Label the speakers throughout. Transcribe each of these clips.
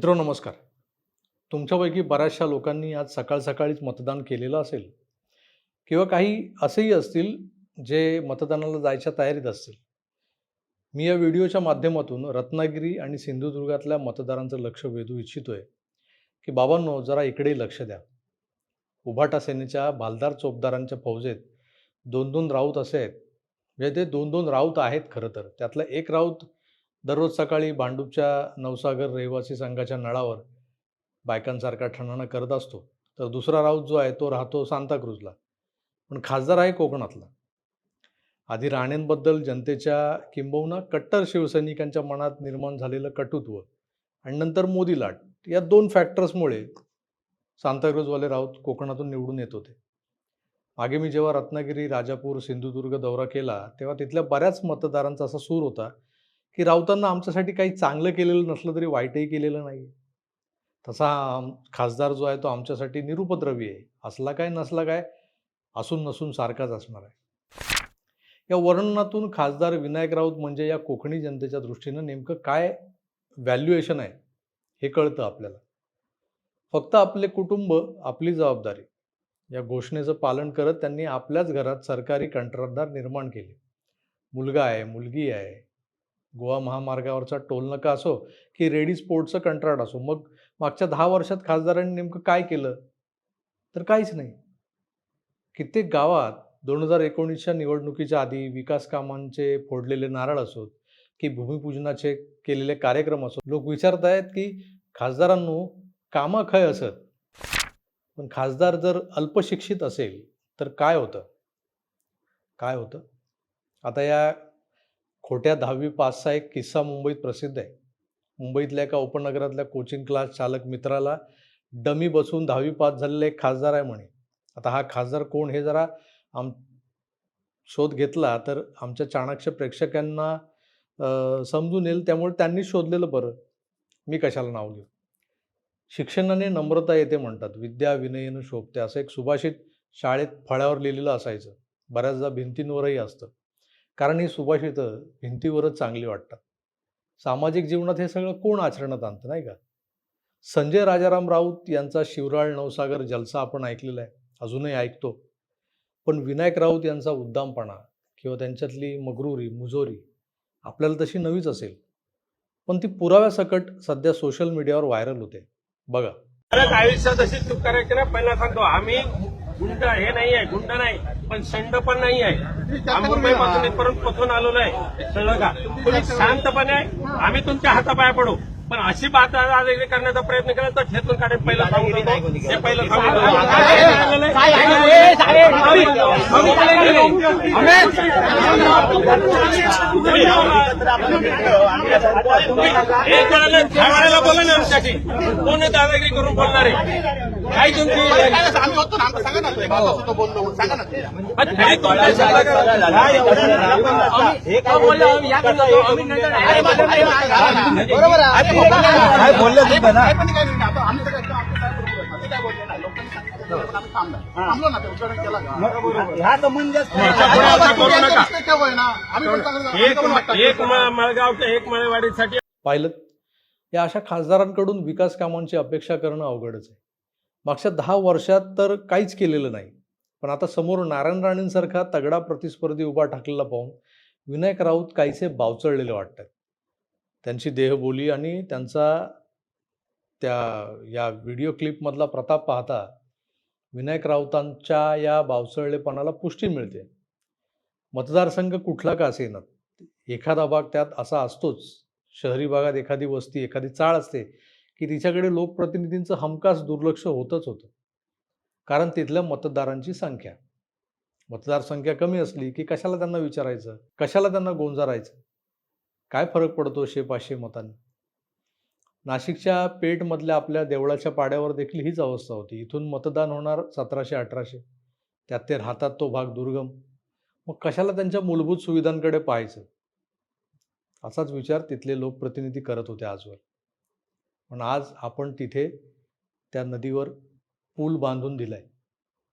Speaker 1: मित्रो नमस्कार. तुमच्यापैकी बऱ्याचशा लोकांनी आज सकाळ सकाळीच मतदान केलेलं असेल किंवा काही असेही असतील जे मतदानाला जायच्या तयारीत असतील. मी या व्हिडिओच्या माध्यमातून रत्नागिरी आणि सिंधुदुर्गातल्या मतदारांचं लक्ष वेधू इच्छितोय की बाबांनो जरा इकडे लक्ष द्या. उभाटा सेनेच्या भालदार चोपदारांच्या फौजेत दोन दोन राऊत असे आहेत. म्हणजे ते दोन दोन राऊत आहेत खरं तर. त्यातला एक राऊत दररोज सकाळी भांडूपच्या नवसागर रहिवासी संघाच्या नळावर बायकांसारखा ठणणं करत असतो. तर दुसरा राऊत जो आहे तो राहतो सांताक्रूजला पण खासदार आहे कोकणातला. आधी राणेंबद्दल जनतेच्या किंबहुना कट्टर शिवसैनिकांच्या मनात निर्माण झालेलं कटुत्व आणि नंतर मोदी लाट या दोन फॅक्टर्समुळे सांताक्रूजवाले राऊत कोकणातून निवडून येत होते. मागे मी जेव्हा रत्नागिरी राजापूर सिंधुदुर्ग दौरा केला तेव्हा तिथल्या बऱ्याच मतदारांचा असा सूर होता की राऊतांना आमच्यासाठी काही चांगलं केलेलं नसलं तरी वाईटही केलेलं नाही तसा खासदार जो आहे तो आमच्यासाठी निरुपद्रवी आहे. असला काय नसला काय असून नसून सारखाच असणार आहे. या वर्णनातून खासदार विनायक राऊत म्हणजे या कोकणी जनतेच्या दृष्टीनं नेमकं काय व्हॅल्युएशन आहे हे कळतं आपल्याला. फक्त आपले कुटुंब आपली जबाबदारी या घोषणेचं पालन करत त्यांनी आपल्याच घरात सरकारी कंत्राटदार निर्माण केले. मुलगा आहे मुलगी आहे गोवा महामार्गावरचा टोलनका असो की रेडी स्पोर्टचं कंत्राट असो. मग मागच्या दहा वर्षात खासदारांनी नेमकं काय केलं? तर काहीच नाही. कित्येक गावात दोन हजार एकोणीसच्या निवडणुकीच्या आधी विकास कामांचे फोडलेले नारळ असोत की भूमिपूजनाचे केलेले कार्यक्रम असोत. लोक विचारत आहेत की खासदारांनो कामं खय असत? पण खासदार जर अल्पशिक्षित असेल तर काय होतं? काय होतं? आता या खोट्या दहावी पासचा एक किस्सा मुंबईत प्रसिद्ध आहे. मुंबईतल्या एका उपनगरातल्या कोचिंग क्लास चालक मित्राला डमी बसून दहावी पास झालेला एक खासदार आहे म्हणे. आता हा खासदार कोण हे जरा आम शोध घेतला तर आमच्या चाणक्य प्रेक्षकांना समजून येईल. त्यामुळे त्यांनी शोधलेलं बरं. मी कशाला नाव घेऊ शिक्षणाने नम्रता येते म्हणतात. विद्या विनयनं शोभते. असं एक सुभाषित शाळेत फळ्यावर लिहिलेलं असायचं. बऱ्याचदा भिंतींवरही असतं. कारण ही सुभाषितं भिंतीवरच चांगली वाटतात. सामाजिक जीवनात हे सगळं कोण आचरणात आणतं नाही का? संजय राजाराम राऊत यांचा शिवराळ नवसागर जलसा आपण ऐकलेला आहे अजूनही ऐकतो. पण विनायक राऊत यांचा उद्दामपणा किंवा त्यांच्यातली मगरुरी मुजोरी आपल्याला तशी नवीच असेल. पण ती पुराव्यासकट सध्या सोशल मीडियावर व्हायरल होते. बघा.
Speaker 2: आयुष्यात अशी चूक करायची ना पहिला सांगतो आम्ही गुंड हे नाही आहे गुंड नाही पण संड पण नाही आहे आम्ही मुंबईपासून इथपर्यंत पोचून आलेलो आहे कळलं का तुम्ही शांतपणे आम्ही तुमच्या हातापाया पडू पण अशी बात हे करण्याचा प्रयत्न केला तर खेतून काढेल पहिलं सांगून. हे पहिलं सांगून बोला ना आमच्याशी कोण दादागिरी करून बोलणार आहे काय तुमची
Speaker 3: आम्ही होतो ना आमचं सांगा ना तो एक वाजता होतो बोललो म्हणून सांगा ना. ते
Speaker 2: काय तुमच्या शब्दात-
Speaker 3: बरोबर काय बोलले? तुम्ही ना. पण काय नाही आता आम्ही सगळं आपलं काय बरोबर आहे. ते काय बोलले नाही लोकांनी सांगितलं पण आम्ही थांबलो. थांबलो ना ते उच्चारण केला का?
Speaker 4: ह्या संबंध
Speaker 2: पुढे असं करू नका.
Speaker 3: केव्हा आहे ना आम्ही पण चांगलं आम्ही पण वाटतं.
Speaker 2: एक एक म- मळगावच्या एक मळेवाडीसाठी
Speaker 1: पाहिलं? या अशा खासदारांकडून विकास कामांची अपेक्षा करणं अवघडच आहे. मागच्या दहा वर्षात तर काहीच केलेलं नाही. पण आता समोर नारायण राणेंसारखा तगडा प्रतिस्पर्धी उभा ठाकलेला पाहून विनायक राऊत काहीसे बावचळलेले वाटतात. त्यांची देहबोली आणि त्यांचा त्या या व्हिडिओ क्लिपमधला प्रताप पाहता विनायक राऊतांच्या या बावचळलेपणाला पुष्टी मिळते. मतदारसंघ कुठला का असेना? एखादा भाग त्यात असा असतोच. शहरी भागात एखादी वस्ती एखादी चाळ असते. की तिच्याकडे लोकप्रतिनिधींचं हमखास दुर्लक्ष होतच होतं. कारण तिथल्या मतदारांची संख्या. मतदारसंख्या कमी असली की कशाला त्यांना विचारायचं? कशाला त्यांना गोंजारायचं? काय फरक पडतो शे पाचशे मतांनी? नाशिकच्या पेठमधल्या आपल्या देवळाच्या पाड्यावर देखील हीच अवस्था होती. इथून मतदान होणार सतराशे अठराशे. त्यात ते राहतात तो भाग दुर्गम. मग कशाला त्यांच्या मूलभूत सुविधांकडे पाहायचं? असाच विचार तिथले लोकप्रतिनिधी करत होते आजवर. पण आज आपण तिथे त्या नदीवर पूल बांधून दिलाय.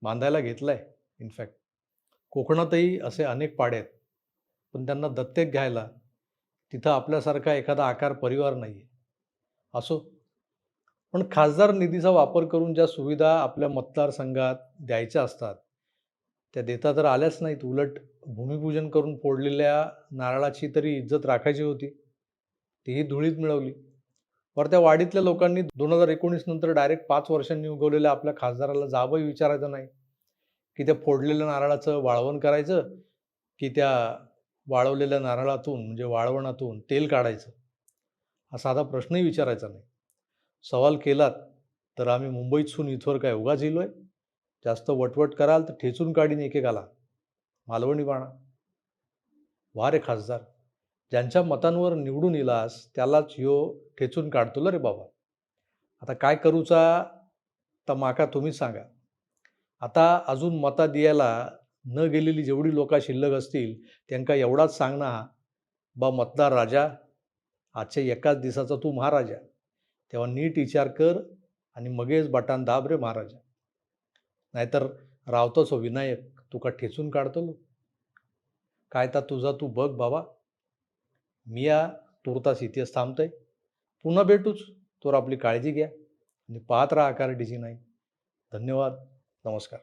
Speaker 1: बांधायला घेतलाय इनफॅक्ट कोकणातही असे अनेक पाडे आहेत पण त्यांना दत्तक घ्यायला तिथं आपल्यासारखा एखादा आकार परिवार नाही आहे असो. पण खासदार निधीचा वापर करून ज्या सुविधा आपल्या मतदारसंघात द्यायच्या असतात त्या देता तर आल्याच नाहीत. उलट भूमिपूजन करून फोडलेल्या नारळाची तरी इज्जत राखायची होती. तीही धुळीत मिळवली. बरं त्या वाढीतल्या लोकांनी दोन हजार एकोणीस नंतर डायरेक्ट पाच वर्षांनी उगवलेल्या आपल्या खासदाराला जाबही विचारायचं नाही. की त्या फोडलेल्या नारळाचं वाळवण करायचं की त्या वाळवलेल्या नारळातून म्हणजे वाळवणातून तेल काढायचं हा साधा प्रश्नही विचारायचा नाही. सवाल केलात तर आम्ही मुंबईतसून इथवर काय उगाच आहे जास्त वटवट कराल तर ठेचून काढीन एकेकाला. मालवणी बाणा. वा रे खासदार. ज्यांच्या मतांवर निवडून येलास त्यालाच ह्यो ठेचून काढतो रे बाबा. आता काय करूचा तर माका तुम्ही सांगा. आता अजून मता दियाला न गेलेली जेवढी लोकं शिल्लक असतील त्यांका एवढाच सांगणं बा मतदार राजा आजच्या एकाच दिवसाचा तू महाराजा. तेव्हा नीट विचार कर आणि मगेच बटान दाब रे महाराजा. नाहीतर रावतोच हो विनायक तुका ठेचून काढतो काय तर तुझा तू बघ बाबा. मी या तुर्तास इतिहास थांबतोय. पुन्हा भेटूच. तर आपली काळजी घ्या. आणि पाहत राहा आकार डिझी नाही धन्यवाद. नमस्कार.